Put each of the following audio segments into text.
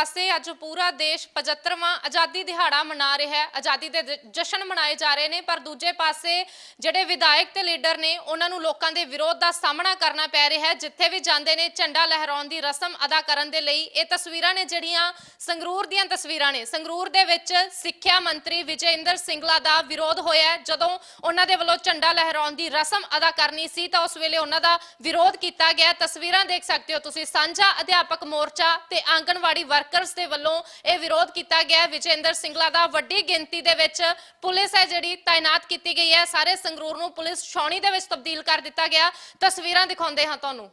ਪਾਸੇ ਅੱਜ ਪੂਰਾ ਦੇਸ਼ 75ਵਾਂ ਆਜ਼ਾਦੀ ਦਿਹਾੜਾ ਮਨਾ ਰਿਹਾ ਹੈ। ਆਜ਼ਾਦੀ ਦੇ ਜ- ਜਸ਼ਨ ਮਨਾਏ ਜਾ ਰਹੇ ਨੇ, ਪਰ ਦੂਜੇ ਪਾਸੇ ਜਿਹੜੇ ਵਿਧਾਇਕ ਤੇ ਲੀਡਰ ਨੇ, ਉਹਨਾਂ ਨੂੰ ਲੋਕਾਂ ਦੇ ਵਿਰੋਧ ਦਾ ਸਾਹਮਣਾ ਕਰਨਾ ਪੈ ਰਿਹਾ ਹੈ। ਜਿੱਥੇ ਵੀ ਜਾਂਦੇ ਨੇ ਝੰਡਾ ਲਹਿਰਾਉਣ ਦੀ ਰਸਮ ਅਦਾ ਕਰਨ ਦੇ ਲਈ ਇਹ ਤਸਵੀਰਾਂ ਨੇ ਜਿਹੜੀਆਂ ਸੰਗਰੂਰ ਦੀਆਂ ਤਸਵੀਰਾਂ ਨੇ। ਸੰਗਰੂਰ ਦੇ ਵਿੱਚ ਸਿੱਖਿਆ ਮੰਤਰੀ ਵਿਜੇ ਇੰਦਰ ਸਿੰਗਲਾ ਦਾ ਵਿਰੋਧ ਹੋਇਆ ਜਦੋਂ ਉਹਨਾਂ ਦੇ ਵੱਲੋਂ ਝੰਡਾ ਲਹਿਰਾਉਣ ਦੀ ਰਸਮ ਅਦਾ ਕਰਨੀ ਸੀ, ਤਾਂ ਉਸ ਵੇਲੇ ਉਹਨਾਂ ਦਾ ਵਿਰੋਧ ਕੀਤਾ ਗਿਆ ਤਸਵੀਰਾਂ ਦੇਖ ਸਕਦੇ ਹੋ ਤੁਸੀਂ। ਸਾਂਝਾ ਅਧਿਆਪਕ ਮੋਰਚਾ ਤੇ ਆਂਗਣਵਾੜੀ ਵਰਕਰਸ ਦੇ ਵੱਲੋਂ ਇਹ ਵਿਰੋਧ ਕੀਤਾ ਗਿਆ ਹੈ। ਵਿਜੇ ਇੰਦਰ ਸਿੰਗਲਾ ਦਾ ਵੱਡੀ ਗਿਣਤੀ ਦੇ ਵਿੱਚ ਪੁਲਿਸ ਹੈ ਜਿਹੜੀ ਤਾਇਨਾਤ ਕੀਤੀ ਗਈ ਹੈ। ਸਾਰੇ ਸੰਗਰੂਰ ਨੂੰ ਪੁਲਿਸ ਛਾਉਣੀ ਦੇ ਵਿੱਚ ਤਬਦੀਲ ਕਰ ਦਿੱਤਾ ਗਿਆ ਤਸਵੀਰਾਂ ਦਿਖਾਉਂਦੇ ਹਾਂ ਤੁਹਾਨੂੰ।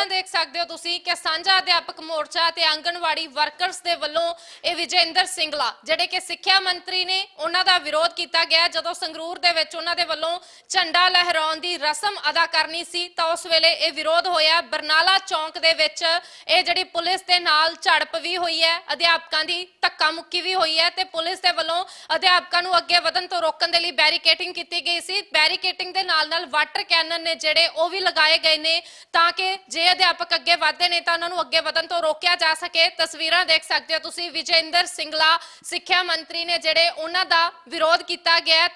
ਤਸਵੀਰਾਂ ਦੇਖ ਸਕਦੇ ਹੋ ਤੁਸੀਂ ਕਿ ਸਾਂਝਾ ਅਧਿਆਪਕ ਮੋਰਚਾ ਤੇ ਆਂਗਣਵਾੜੀ ਵਰਕਰਸ ਦੇ ਵੱਲੋਂ ਇਹ ਵਿਜੇਂਦਰ ਸਿੰਗਲਾ, ਜਿਹੜੇ ਕਿ ਸਿੱਖਿਆ ਮੰਤਰੀ ਨੇ, ਉਹਨਾਂ ਦਾ ਵਿਰੋਧ ਕੀਤਾ ਗਿਆ। ਜਦੋਂ ਸੰਗਰੂਰ ਦੇ ਵਿੱਚ ਉਹਨਾਂ ਦੇ ਵੱਲੋਂ ਝੰਡਾ ਲਹਿਰਾਉਣ ਦੀ ਰਸਮ ਅਦਾ ਕਰਨੀ ਸੀ, ਤਾਂ ਉਸ ਵੇਲੇ ਇਹ ਵਿਰੋਧ ਹੋਇਆ। ਬਰਨਾਲਾ ਚੌਂਕ ਦੇ ਵਿੱਚ ਇਹ ਜਿਹੜੀ ਪੁਲਿਸ ਦੇ ਨਾਲ ਝੜਪ ਵੀ ਹੋਈ ਹੈ, ਅਧਿਆਪਕਾਂ ਦੀ ਧੱਕਾ ਮੁੱਕੀ ਵੀ ਹੋਈ ਹੈ ਤੇ ਪੁਲਿਸ ਦੇ ਵੱਲੋਂ ਅਧਿਆਪਕਾਂ ਨੂੰ ਅੱਗੇ ਵਧਣ ਤੋਂ ਰੋਕਣ ਦੇ ਲਈ ਬੈਰੀਕੇਟਿੰਗ ਕੀਤੀ ਗਈ ਸੀ। ਬੈਰੀਕੇਟਿੰਗ ਦੇ ਨਾਲ ਨਾਲ ਵਾਟਰ ਕੈਨਨ ਨੇ ਜਿਹੜੇ ਉਹ ਵੀ ਲਗਾਏ ਗਏ ਨੇ, ਤਾਂ ਕਿ ਜੇ ਅਧਿਆਪਕ ਅੱਗੇ ਵਧਦੇ ਨੇ ਤਾਂ ਉਹਨਾਂ ਨੂੰ ਅੱਗੇ ਵਧਣ ਤੋਂ ਰੋਕਿਆ ਜਾ ਸਕੇ। ਤਸਵੀਰਾਂ ਦੇਖ ਸਕਦੇ ਹੋ ਤੁਸੀਂ। ਵਿਜੇਂਦਰ ਸਿੰਗਲਾ ਸਿੱਖਿਆ ਮੰਤਰੀ ਨੇ ਜਿਹੜੇ ਉਹਨਾਂ ਦਾ ਵਿਰੋਧ ਕੀਤਾ ਗਿਆ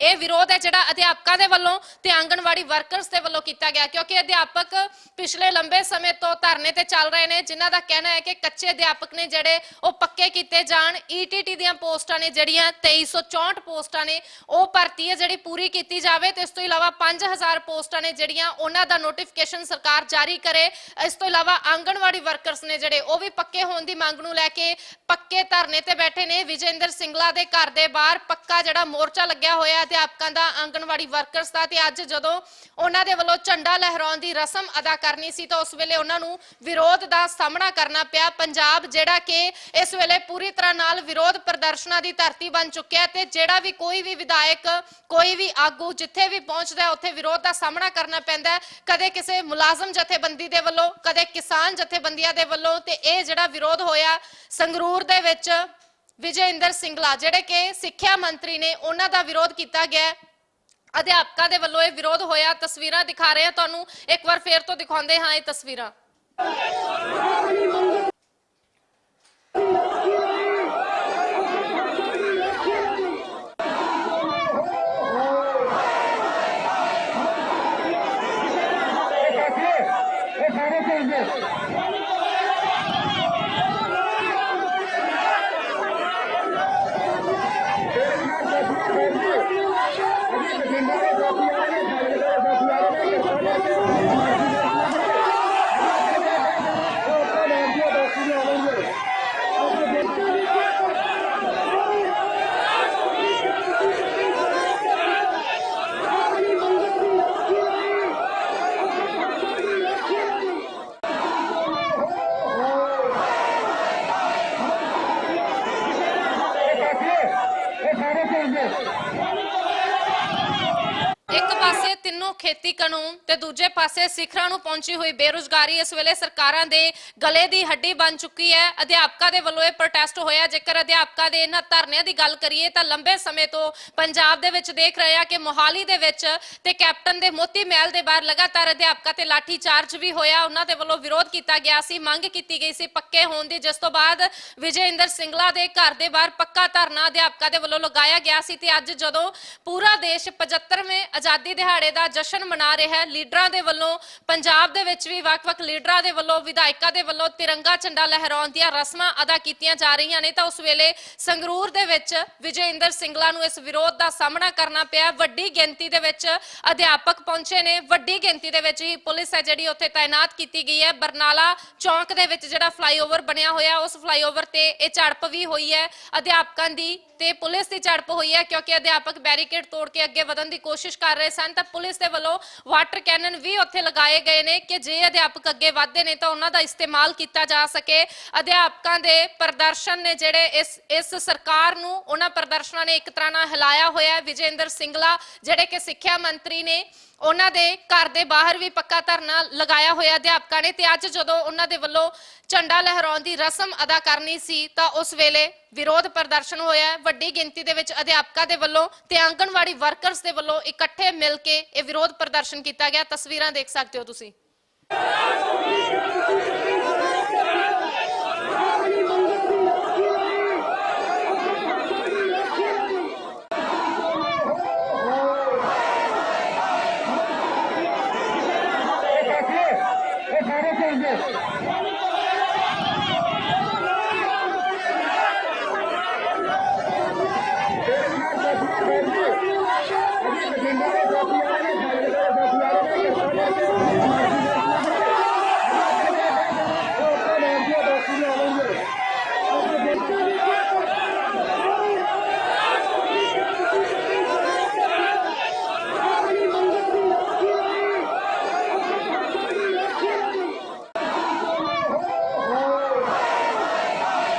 ਇਹ ਵਿਰੋਧ ਹੈ ਜਿਹੜਾ ਅਧਿਆਪਕਾਂ ਦੇ ਵੱਲੋਂ ਤੇ ਆਂਗਣਵਾੜੀ ਵਰਕਰਸ ਦੇ ਵੱਲੋਂ ਕੀਤਾ ਗਿਆ, ਕਿਉਂਕਿ ਅਧਿਆਪਕ ਪਿਛਲੇ ਲੰਬੇ ਸਮੇਂ ਤੋਂ ਧਰਨੇ ਤੇ ਚੱਲ ਰਹੇ ਨੇ, ਜਿਨ੍ਹਾਂ ਦਾ ਕਹਿਣਾ ਹੈ ਕਿ ਕੱਚੇ ਅਧਿਆਪਕ ਨੇ ਜਿਹੜੇ ਉਹ ਪੱਕੇ ਕੀਤੇ ਜਾਣ। ਈਟੀਟੀ ਦੀਆਂ ਪੋਸਟਾਂ ਨੇ ਜਿਹੜੀਆਂ 2364 ਪੋਸਟਾਂ ਨੇ, ਉਹ ਭਰਤੀ ਹੈ, ਜਿਹੜੀ ਪੂਰੀ ਕੀਤੀ ਜਾਵੇ। ਤੇ ਇਸ ਤੋਂ ਇਲਾਵਾ 5000 ਪੋਸਟਾਂ ਨੇ ਜਿਹੜੀਆਂ, ਉਹਨਾਂ ਦਾ ਨੋਟੀਫਿਕੇਸ਼ਨ ਸਰਕਾਰ ਜਾਰੀ ਕਰੇ। ਇਸ ਤੋਂ ਇਲਾਵਾ ਆਂਗਣਵਾੜੀ ਵਰਕਰਸ ਨੇ ਜਿਹੜੇ, ਉਹ ਵੀ ਪੱਕੇ ਹੋਣ ਦੀ ਮੰਗ ਨੂੰ ਲੈ ਕੇ ਪੱਕੇ ਧਰਨੇ ਤੇ ਬੈਠੇ ਨੇ। ਵਿਜੇਂਦਰ ਸਿੰਗਲਾ ਦੇ ਘਰ ਦੇ ਬਾਹਰ ਪੱਕਾ ਜਿਹੜਾ ਮੋਰਚਾ ਲੱਗਿਆ ਹੋਇਆ ਅਧਿਆਪਕਾਂ ਦਾ, ਆਂਗਣਵਾੜੀ ਵਰਕਰਸ ਦਾ ਤੇ ਅੱਜ ਜਦੋਂ ਉਹਨਾਂ ਦੇ ਵੱਲੋਂ ਝੰਡਾ ਲਹਿਰਾਉਣ ਦੀ ਰਸਮ ਅਦਾ ਕਰਨੀ ਸੀ ਤਾਂ ਉਸ ਵੇਲੇ ਉਹਨਾਂ ਨੂੰ ਵਿਰੋਧ ਦਾ ਸਾਹਮਣਾ ਕਰਨਾ ਪਿਆ। ਪੰਜਾਬ ਜਿਹੜਾ ਕਿ ਇਸ ਵੇਲੇ ਪੂਰੀ ਤਰ੍ਹਾਂ ਨਾਲ ਵਿਰੋਧ ਪ੍ਰਦਰਸ਼ਨਾਂ ਦੀ ਧਰਤੀ ਬਣ ਚੁੱਕਿਆ ਤੇ ਜਿਹੜਾ ਵੀ ਕੋਈ ਵੀ ਵਿਧਾਇਕ, ਕੋਈ ਵੀ ਆਗੂ ਜਿੱਥੇ ਵੀ ਪਹੁੰਚਦਾ ਹੈ, ਉੱਥੇ ਵਿਰੋਧ ਦਾ ਸਾਹਮਣਾ ਕਰਨਾ ਪੈਂਦਾ ਹੈ। ਕਦੇ ਕਿਸੇ ਮੁਲਾਜ਼ਮ ਜਥੇਬੰਦੀ ਦੇ ਵੱਲੋਂ, ਕਦੇ ਕਿਸਾਨ ਜਥੇਬੰਦੀਆਂ ਦੇ ਵੱਲੋਂ ਤੇ ਇਹ ਜਿਹੜਾ ਵਿਰੋਧ ਹੋਇਆ, ਸੰਗਰੂਰ ਦੇ ਵਿੱਚ ਵਿਜੇ ਇੰਦਰ ਸਿੰਗਲਾ, ਜਿਹੜੇ ਕਿ ਸਿੱਖਿਆ ਮੰਤਰੀ ਨੇ ਉਹਨਾਂ ਦਾ ਵਿਰੋਧ ਕੀਤਾ ਗਿਆ ਅਧਿਆਪਕਾਂ ਦੇ ਵੱਲੋਂ ਇਹ ਵਿਰੋਧ ਹੋਇਆ। ਤਸਵੀਰਾਂ ਦਿਖਾ ਰਹੇ ਹਾਂ। ਤੁਹਾਨੂੰ ਇੱਕ ਵਾਰ ਫੇਰ ਤੋਂ ਦਿਖਾਉਂਦੇ ਹਾਂ ਇਹ ਤਸਵੀਰਾਂ। ਇਹ ਸਾਰੇ ਚੱਲਦੇ ਇਹ ਸਾਰੇ ਚੱਲਦੇ ਇੱਕ ਪਾਸੇ ਤਿੰਨੋਂ ਖੇਤੀ ਕਾਨੂੰਨ ਤੇ ਦੂਜੇ ਪਾਸੇ ਸਿਖਰਾਂ ਨੂੰ ਪਹੁੰਚੀ ਹੋਈ ਬੇਰੁਜ਼ਗਾਰੀ ਇਸ ਵੇਲੇ ਸਰਕਾਰਾਂ ਦੇ ਗਲੇ ਦੀ ਹੱਡੀ ਬਣ ਚੁੱਕੀ ਹੈ। ਅਧਿਆਪਕਾਂ ਦੇ ਵੱਲੋਂ ਇਹ ਪ੍ਰੋਟੈਸਟ ਹੋਇਆ। ਜੇਕਰ ਅਧਿਆਪਕਾਂ ਦੇ ਇਹਨਾਂ ਧਰਨਿਆਂ ਦੀ ਗੱਲ ਕਰੀਏ ਤਾਂ ਲੰਬੇ ਸਮੇਂ ਤੋਂ ਪੰਜਾਬ ਦੇ ਵਿੱਚ ਦੇਖ ਰਹੇ ਆ ਕਿ ਮੋਹਾਲੀ ਦੇ ਵਿੱਚ ਤੇ ਕੈਪਟਨ ਦੇ ਮੋਤੀ ਮਹਿਲ ਦੇ ਬਾਹਰ ਲਗਾਤਾਰ ਅਧਿਆਪਕਾਂ ਤੇ ਲਾਠੀ ਚਾਰਜ ਵੀ ਹੋਇਆ। ਉਹਨਾਂ ਦੇ ਵੱਲੋਂ ਵਿਰੋਧ ਕੀਤਾ ਗਿਆ ਸੀ, ਮੰਗ ਕੀਤੀ ਗਈ ਸੀ ਪੱਕੇ ਹੋਣ ਦੀ। ਜਿਸ ਤੋਂ ਬਾਅਦ ਵਿਜੇ ਇੰਦਰ ਸਿੰਗਲਾ ਦੇ ਘਰ ਦੇ ਬਾਹਰ ਪੱਕਾ ਧਰਨਾ ਅਧਿਆਪਕਾਂ ਦੇ ਵੱਲੋਂ ਲਗਾਇਆ ਗਿਆ ਸੀ ਤੇ ਅੱਜ ਜਦੋਂ ਪੂਰਾ ਦੇਸ਼ 75ਵੇਂ ਆਜ਼ਾਦੀ ਦਿਹਾੜੇ ਦਾ ਜਸ਼ਨ ਮਨਾ ਰਿਹਾ ਹੈ। ਲੀਡਰਾਂ ਦੇ ਵੱਲੋਂ ਪੰਜਾਬ ਦੇ ਵਿੱਚ ਵੀ ਵੱਖ-ਵੱਖ ਲੀਡਰਾਂ ਦੇ ਵੱਲੋਂ, ਵਿਧਾਇਕਾਂ ਦੇ ਵੱਲੋਂ ਤਿਰੰਗਾ ਝੰਡਾ ਲਹਿਰਾਉਣ ਦੀਆਂ ਰਸਮਾਂ ਅਦਾ ਕੀਤੀਆਂ ਜਾ ਰਹੀਆਂ ਨੇ। ਤਾਂ ਉਸ ਵੇਲੇ ਸੰਗਰੂਰ ਦੇ ਵਿੱਚ ਵਿਜੇਂਦਰ ਸਿੰਗਲਾ ਨੂੰ ਇਸ ਵਿਰੋਧ ਦਾ ਸਾਹਮਣਾ ਕਰਨਾ ਪਿਆ। ਵੱਡੀ ਗਿਣਤੀ ਦੇ ਵਿੱਚ ਅਧਿਆਪਕ ਪਹੁੰਚੇ ਨੇ। ਵੱਡੀ ਗਿਣਤੀ ਦੇ ਵਿੱਚ ਹੀ ਪੁਲਿਸ ਹੈ ਜਿਹੜੀ ਉੱਥੇ ਤਾਇਨਾਤ ਕੀਤੀ ਗਈ ਹੈ। ਬਰਨਾਲਾ ਚੌਂਕ ਦੇ ਵਿੱਚ ਜਿਹੜਾ ਫਲਾਈਓਵਰ ਬਣਿਆ ਹੋਇਆ, ਉਸ ਫਲਾਈਓਵਰ ਤੇ ਇਹ ਝੜਪ ਵੀ ਹੋਈ ਹੈ। ਅਧਿਆਪਕਾਂ ਦੀ ਤੇ ਪੁਲਿਸ ਦੀ ਝੜਪ ਹੋਈ ਹੈ ਕਿਉਂਕਿ ਅਧਿਆਪਕ ਬੈਰੀਕੇਡ ਤੋੜ ਕੇ ਅੱਗੇ ਵਧਣ ਦੀ ਕੋਸ਼ਿਸ਼ ਕਰ ਰਹੇ ਸਨ, ਤਾਂ ਪੁਲਿਸ ਦੇ ਵੱਲੋਂ ਵਾਟਰ ਕੈਨਨ ਵੀ ਉੱਥੇ ਲਗਾਏ ਗਏ ਨੇ ਕਿ ਜੇ ਅਧਿਆਪਕ ਅੱਗੇ ਵਧਦੇ ਨੇ ਤਾਂ ਉਹਨਾਂ ਦਾ ਇਸਤੇਮਾਲ ਕੀਤਾ ਜਾ ਸਕੇ। ਅਧਿਆਪਕਾਂ ਦੇ ਪ੍ਰਦਰਸ਼ਨ ਨੇ ਜਿਹੜੇ ਇਸ ਇਸ ਸਰਕਾਰ ਨੂੰ ਉਹਨਾਂ ਪ੍ਰਦਰਸ਼ਨਾਂ ਨੇ ਇੱਕ ਤਰ੍ਹਾਂ ਨਾਲ ਹਿਲਾਇਆ ਹੋਇਆ ਹੈ। ਵਿਜੇਂਦਰ ਸਿੰਗਲਾ, ਜਿਹੜੇ ਕਿ ਸਿੱਖਿਆ ਮੰਤਰੀ ਨੇ ਉਹਨਾਂ ਦੇ ਘਰ ਦੇ ਬਾਹਰ ਵੀ ਪੱਕਾ ਧਰਨਾ ਲਗਾਇਆ ਹੋਇਆ ਅਧਿਆਪਕਾਂ ਨੇ ਤੇ ਅੱਜ ਜਦੋਂ ਉਹਨਾਂ ਦੇ ਵੱਲੋਂ ਝੰਡਾ ਲਹਿਰਾਉਣ ਦੀ ਰਸਮ ਅਦਾ ਕਰਨੀ ਸੀ ਤਾਂ ਉਸ ਵੇਲੇ ਵਿਰੋਧ ਪ੍ਰਦਰਸ਼ਨ ਹੋਇਆ ਵੱਡੀ ਗਿਣਤੀ ਦੇ ਵਿੱਚ ਅਧਿਆਪਕਾਂ ਦੇ ਵੱਲੋਂ ਤੇ ਆਂਗਣਵਾੜੀ ਵਰਕਰਸ ਦੇ ਵੱਲੋਂ ਇਕੱਠੇ ਮਿਲ ਕੇ ਇਹ ਵਿਰੋਧ ਪ੍ਰਦਰਸ਼ਨ ਕੀਤਾ ਗਿਆ। ਤਸਵੀਰਾਂ ਦੇਖ ਸਕਦੇ ਹੋ ਤੁਸੀਂ।